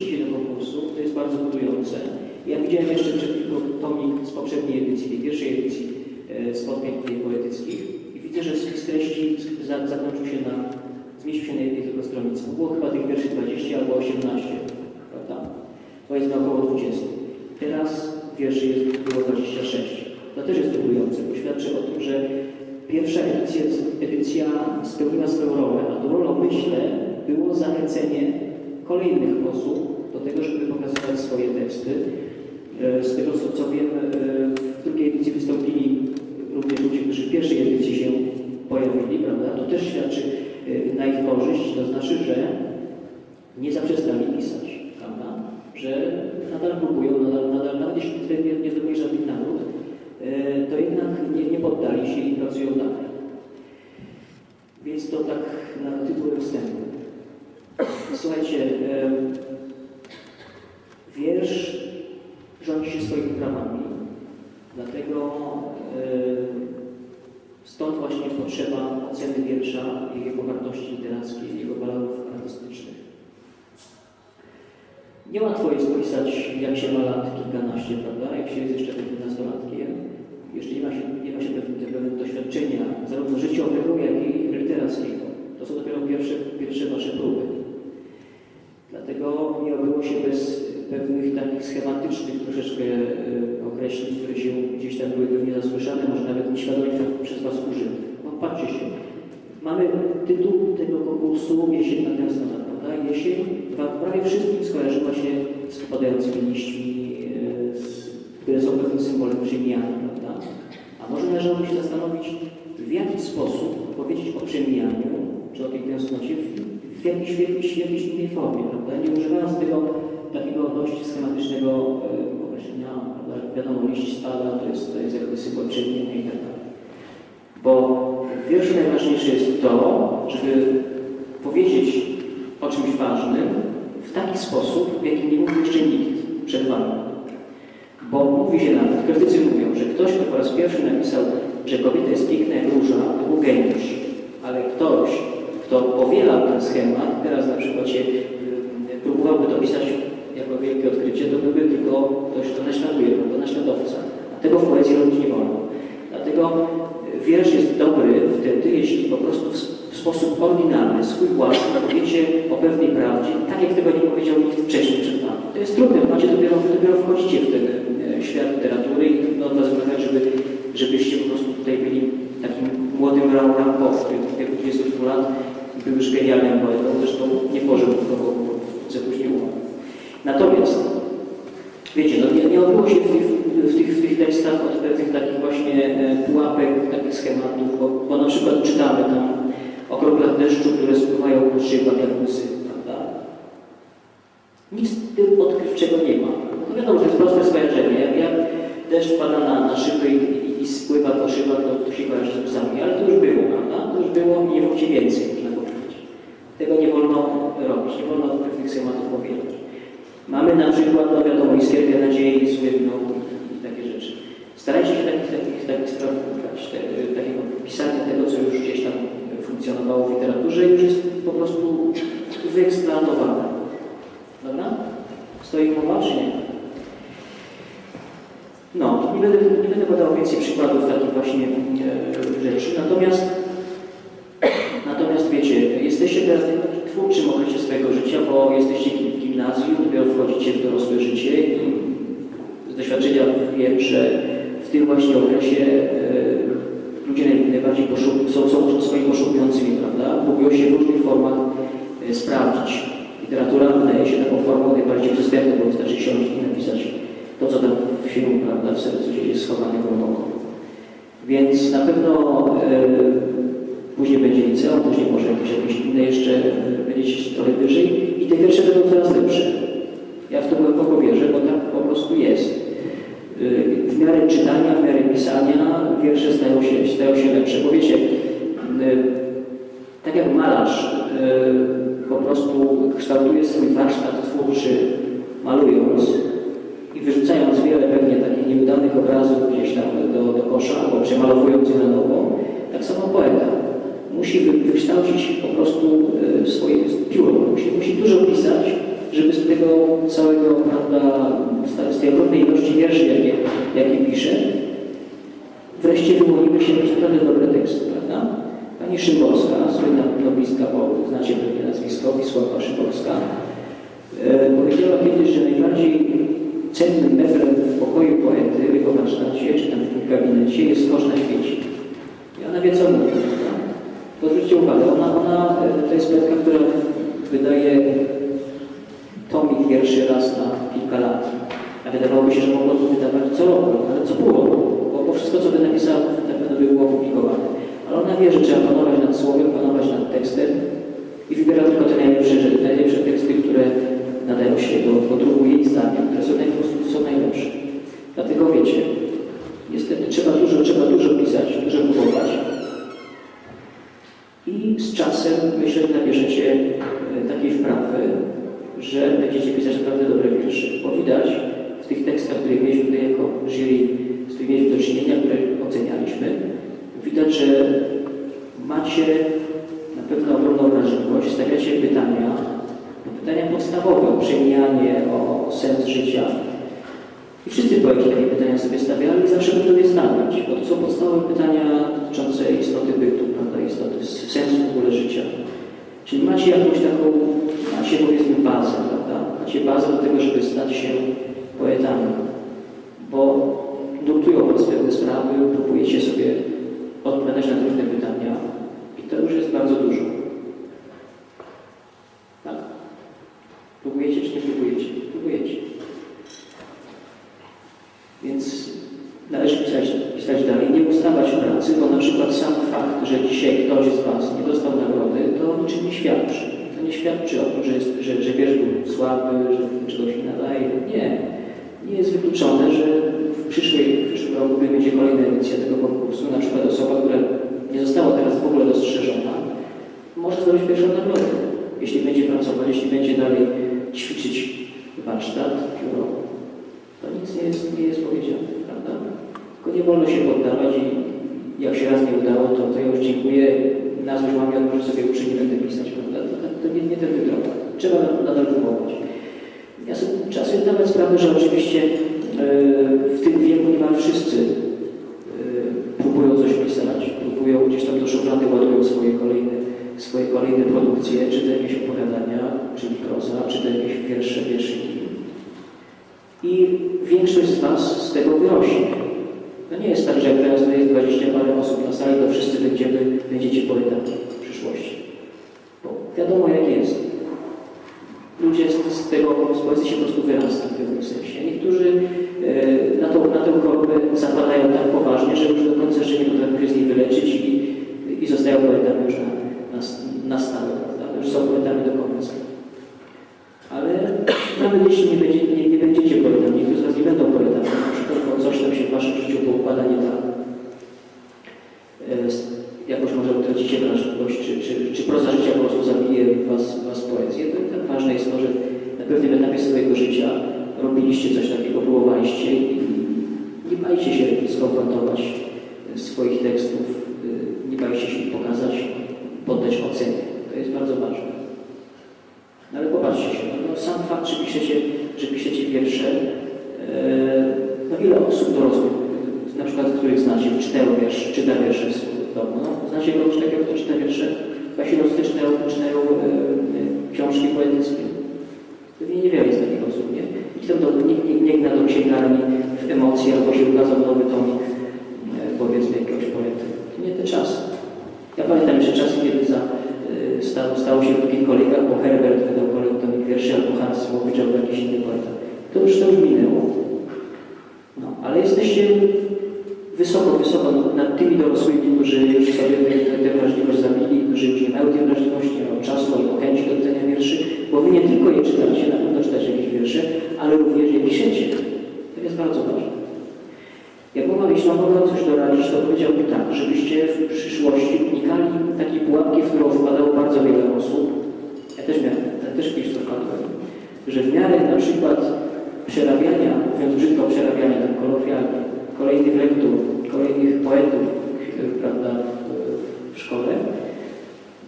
do konkursu, to jest bardzo budujące. Ja widziałem jeszcze tomik z poprzedniej edycji, tej pierwszej edycji e, spotkań poetyckich i widzę, że spis treści za- zakończył się na, zmieścił się na jednej tylko stronicy. Było chyba tych wierszy 20 albo 18, prawda? Powiedzmy około 20. Teraz wierszy jest było 26. To też jest budujące, bo świadczy o tym, że pierwsza edycja, edycja spełniła swoją rolę, a tą rolą, myślę, było zachęcenie kolejnych osób do tego, żeby pokazywać swoje teksty. E, Z tego, co, co wiem, e, w drugiej edycji wystąpili również ludzie, którzy w pierwszej edycji się pojawili, prawda? To też świadczy e, na ich korzyść, to znaczy, że nie zaprzestali pisać, prawda? Że nadal próbują, nadal, nadal nawet jeśli tutaj nie, nie zdobyli żadnych nagród, to jednak nie, nie poddali się i pracują dalej. Więc to tak na tytuł wstępu. Słuchajcie, wiersz rządzi się swoimi prawami, dlatego stąd właśnie potrzeba oceny wiersza, jego wartości literackiej, jego walorów artystycznych. Niełatwo jest opisać, jak się ma lat kilkanaście, prawda? Jak się jest jeszcze takim nastolatkiem. Jeszcze nie ma się, nie ma się pewnego doświadczenia, zarówno życiowego, jak i literackiego. To są dopiero pierwsze, pierwsze wasze próby. Obyło się bez pewnych takich schematycznych troszeczkę e, określeń, które się gdzieś tam były pewnie zasłyszane, może nawet nieświadomie przez Was użyte. No patrzcie się. Mamy tytuł tego konkursu Jesienna Tęsknota, prawda? Jesień pra- prawie wszystkim skojarzyła się z opadającymi liśćmi, e, które są pewnym symbolem przemijania, prawda? A może należałoby się zastanowić, w jaki sposób powiedzieć o przemijaniu, czy o tej tęsknocie w, w, jakiejś, w, jakiejś, w jakiejś innej formie, prawda? Nie używając tego takiego dość schematycznego e, określenia, prawda? Wiadomo, liść spada, to jest, to jest jakby symbol przemijania i tak dalej. Bo w wierszu najważniejsze jest to, żeby powiedzieć o czymś ważnym w taki sposób, w jaki nie mówił jeszcze nikt przed Wami. Bo mówi się nawet, krytycy mówią, że ktoś, kto po raz pierwszy napisał, że kobieta jest piękna jak róża, to był geniusz. Ale ktoś, kto powielał ten schemat, teraz na przykład się y, próbowałby to pisać jako wielkie odkrycie, to byłby tylko ktoś, kto naśladuje, prawda, naśladowca. A tego w poezji robić nie wolno. Dlatego y, wiersz jest dobry wtedy, jeśli po prostu w, sposób oryginalny, swój własny, powiecie o pewnej prawdzie, tak jak tego nie powiedział nikt wcześniej przed Wami. To jest trudne, macie dopiero, dopiero wchodzicie w ten świat literatury i trudno od Was wymagać, żeby, żebyście po prostu tutaj byli takim młodym Rampo, który w wieku 22 lat był już genialnym poetą, zresztą nie pożył co później umarł. Natomiast Wiecie, no nie, nie odbyło się w tych, w, tych, w tych tekstach od pewnych takich właśnie e, pułapek, takich schematów, bo, bo na przykład czytamy tam o kroplach deszczu, które spływają po szybach jak łzy, prawda? Nic tym odkrywczego nie ma. No wiadomo, to jest proste skojarzenie. Jak, jak deszcz pada na, na szyby i, i, spływa po szybach, to, to się kojarzy z łzami, ale to już było, prawda? To już było i nie wróci więcej, można powiedzieć. Tego nie wolno robić, nie wolno pewnych schematów powielać. Mamy na przykład, no wiadomo, iskierkę nadziei, słynną i, i takie rzeczy. Starajcie się takich, takich, takich spraw unikać, te, takiego pisania tego, co już gdzieś tam funkcjonowało w literaturze i już jest po prostu wyeksploatowane. Dobra? Stoi mowa, czy nie? No, nie będę, nie będę podawał więcej przykładów takich właśnie e, rzeczy, natomiast Natomiast wiecie, jesteście teraz w twórczym okresie swojego życia, bo jesteście w gimnazjum, dopiero wchodzicie w dorosłe życie i z doświadczenia wiem, że w tym właśnie okresie e, ludzie naj, najbardziej są, są swoimi poszukującymi, prawda? Próbują się w różnych formach e, sprawdzić. Literatura wydaje się taką formą najbardziej przystępną, bo wystarczy książki napisać to, co tam w się, prawda, w sercu jest schowane głęboko. Więc na pewno e, Później będzie liceum, później może jakieś, inne jeszcze, e, będziecie trochę wyżej i te wiersze będą coraz lepsze. Ja w to głęboko wierzę, bo tak po prostu jest. Y, W miarę czytania, w miarę pisania wiersze stają się, stają się lepsze. Bo wiecie, y, tak jak malarz y, po prostu kształtuje swój warsztat twórczy malując i wyrzucając wiele pewnie takich nieudanych obrazów gdzieś tam do, do kosza, albo przemalowując je na nowo, tak samo poeta musi wy- wykształcić po prostu swoje pióro, musi, musi dużo pisać, żeby z tego całego, prawda, z- tej ogromnej ilości wierszy, jakie, jakie pisze, wreszcie wyłoniły się naprawdę dobre teksty, prawda? Pani Szymborska, słynna noblistka, bo znacie pewnie nazwisko, Wisława Szymborska, e, powiedziała kiedyś, że najbardziej cennym meblem w pokoju poety, w jego warsztacie, czy tam w gabinecie jest kosz na świeci. I ona wie, co mówi, prawda? To zwróćcie uwagę, ona, ona e, to jest poetka, która wydaje tomik wierszy raz na kilka lat. A wydawałoby się, że mogło to wydawać co roku, ale co pół roku, bo, bo wszystko, co by napisał, tak by było opublikowane. Ale ona wie, że trzeba panować nad słowem, panować nad tekstem i wybiera tylko te najlepsze, najlepsze teksty, które nadają się do, do druku jej zdania, które są, po są najlepsze. Dlatego wiecie, niestety trzeba dużo, trzeba dużo pisać, dużo próbować. I z czasem myślę, że nabierzecie e, takiej wprawy, że będziecie pisać naprawdę dobre wiersze. Bo widać w tych tekstach, które mieliśmy tutaj jako jury, z którymi mieliśmy do czynienia, które ocenialiśmy, widać, że macie na pewno ogromną wrażliwość, stawiacie pytania, pytania podstawowe o przemijanie, o sens życia. I wszyscy poeci takie pytania sobie stawiali i zawsze będą je stawiać, bo to są podstawowe pytania dotyczące istoty bytu, prawda, istoty, sensu w ogóle życia. Czyli macie jakąś taką, macie powiedzmy bazę, prawda? Macie bazę do tego, żeby stać się poetami, bo nurtują was pewne sprawy, próbujecie sobie odpowiadać na trudne pytania i to już jest bardzo dużo. Tak? Próbujecie czy nie próbujecie? Próbujecie. Więc należy pisać, pisać dalej, nie ustawać pracy, bo na przykład sam fakt, że dzisiaj ktoś z Was nie dostał nagrody, to niczym nie świadczy. To nie świadczy o tym, że, jest, że, że wiersz był słaby, że czegoś nie nadaje. Nie. Nie jest wykluczone, że w, przyszłej, w przyszłym roku będzie kolejna edycja tego konkursu. Na przykład osoba, która nie została teraz w ogóle dostrzeżona, może zdobyć pierwszą nagrodę. Jeśli będzie pracować, jeśli będzie dalej ćwiczyć warsztat, pióro, to nic nie jest, nie jest powiedziane, prawda? Tylko nie wolno się poddawać i jak się raz nie udało, to, to ja już dziękuję, na złość mamie, on może sobie uczyni będę pisać, prawda? To, to, to nie, nie tędy droga. Trzeba nadal próbować. Ja sobie czasem zdawać sprawę, że oczywiście e, w tym wieku niemal wszyscy e, próbują coś pisać, próbują gdzieś tam do szuflady ładują swoje kolejne, swoje kolejne produkcje, czy to jakieś opowiadania, czyli proza, czy to jakieś wiersze, wierszyki. I większość z Was z tego wyrośnie. To nie jest tak, że jak teraz jest 20 parę osób na sali, to wszyscy będziemy, będziecie poetami w przyszłości. Bo wiadomo jak jest. Ludzie z, z tego poezji się po prostu wyrasta w pewnym sensie. Niektórzy e, na, tą, na tę chorobę zapadają tak poważnie, że już do końca życia nie potrafią się z niej wyleczyć i, i zostają poetami już na, na, na stałe. Już są poetami do końca. Ale nawet jeśli nie, będzie, nie, nie będziecie poetami, niektórzy z Was nie będą poetami, na przykład bo coś tam się w Waszym życiu poukłada nie tak, e, s- jakoś może utracicie wrażliwość, czy, czy, czy proza życia po prostu zabije Was, was poezję, to i tak ważne jest to, że na pewnym etapie swojego życia robiliście coś takiego, próbowaliście i nie bajcie się skonfrontować e, swoich tekstów, e, nie bajcie się ich pokazać, poddać ocenie. To jest bardzo ważne. No ale popatrzcie się, no, no sam fakt, że piszecie, że piszecie wiersze, e, no ile osób dorosłych, na przykład których znacie, czytają wiersze, czyta wiersze w swoim domu, no, znacie kogoś takiego, kto czyta wiersze? Wasi rodzice czytają, czytają e, e, książki poetyckie. Pewnie niewiele jest takich osób, nie? I tam do, nikt nie, nie gna do księgarni w emocje, albo się ukazał nowy tomik, e, powiedzmy, jakiegoś poety. To nie te czasy. Ja pamiętam jeszcze czasy, kiedy za, y, stało, stało się w kolejkach, bo Herbert wydał kolej tomik wierszy, albo Hans Słowicz, albo jakiś inny poeta. To już, to już minęło. No, ale jesteście wysoko, wysoko nad tymi dorosłymi, którzy już sobie tę- tę wrażliwość zabili, którzy już nie mają tej wrażliwości, nie mają czasu albo chęci do czytania wierszy, bo wy nie tylko je czytacie, na pewno czytacie jakieś wiersze, ale również je piszecie. To jest bardzo ważne. Jak mogła jeśli mam mogła coś doradzić, to powiedziałbym tak, żebyście w przyszłości unikali takiej pułapki, w którą wpadało bardzo wiele osób. Ja też miałem, ja też kiedyś to wpadłem, że w miarę na przykład przerabiania, mówiąc brzydko przerabiania, tak kolokwialnie, kolejnych lektur, kolejnych poetów, prawda, w, szkole,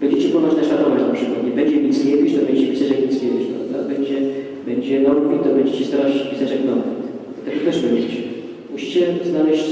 Będziecie kogoś naśladować na przykład. Nie będzie Mickiewicz, to będziecie pisać jak Mickiewicz, prawda? Będzie, będzie Norwid, to będziecie starać się pisać jak Norwid. Tego też będzie. Musicie znaleźć